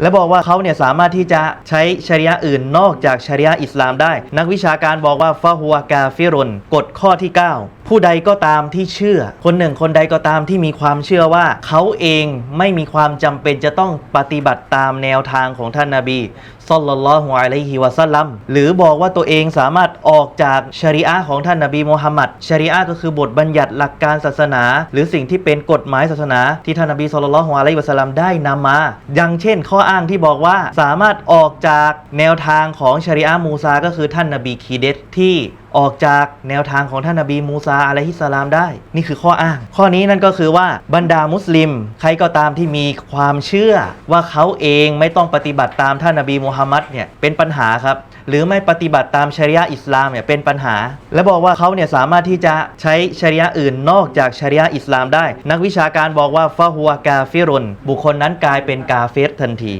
และบอกว่าเขาเนี่ยสามารถที่จะใช้ชริยะอื่นนอกจากชริยะอิสลามได้ นักวิชาการบอกว่าฟาฮัวกาฟิรุนกฎข้อที่ 9 ผู้ใดก็ตามที่เชื่อ คนหนึ่งคนใดก็ตามที่มีความเชื่อว่าเขาเองไม่มีความจำเป็นจะต้องปฏิบัติตามแนวทางของท่านนาบีซอลลัลลอฮุอะลัยฮิวะซัลลัมหรือบอกว่าตัวเองสามารถออกจากชริอะของท่านนาบีมูฮัมมัดชริอะก็คือบทบัญญัติหลักการศาสนา หรือสิ่งที่เป็นกฎหมายศาสนา ที่ท่านนบีสุลต่านละฮ์อะลัยฮิวะสัลลัมได้นำมา อย่างเช่นข้ออ้างที่บอกว่าสามารถออกจากแนวทางของชริอะห์มูซาก็คือท่านนบีคีเดตที่ ออกจากแนวทางของท่านนบีมูซาอะลัยฮิสสลามได้ นี่คือข้ออ้าง ข้อนี้นั่นก็คือว่าบรรดามุสลิม ใครก็ตามที่มีความเชื่อว่าเขาเองไม่ต้องปฏิบัติตามท่านนบีมูฮัมมัดเนี่ยเป็นปัญหาครับหรือไม่ปฏิบัติตามชริยะอิสลามเนี่ยเป็นปัญหา และบอกว่าเขาเนี่ยสามารถที่จะใช้ชริยะอื่นนอกจากชริยะอิสลามได้ นักวิชาการบอกว่าฟาฮัวกาฟิรุนบุคคลนั้นกลายเป็นกาเฟรทันที